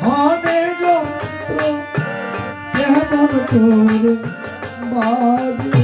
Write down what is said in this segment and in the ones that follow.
ধনে যন্ত্র কেমন তোর বাজে।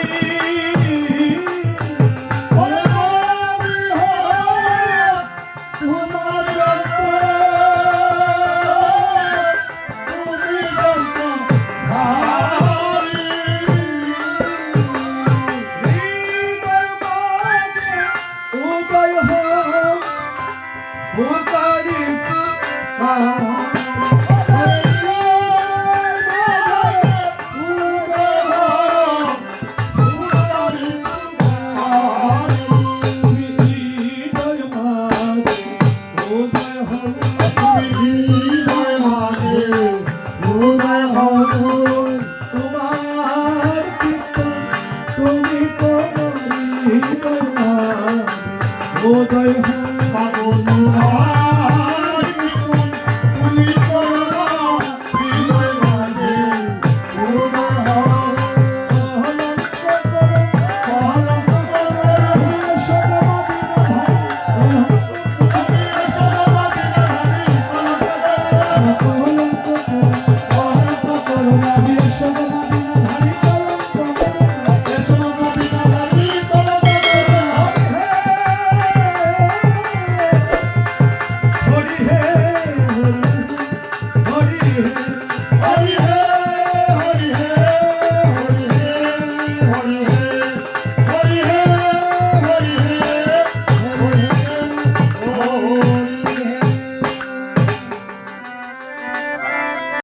고맙다. পাবো তোমার তুমি তো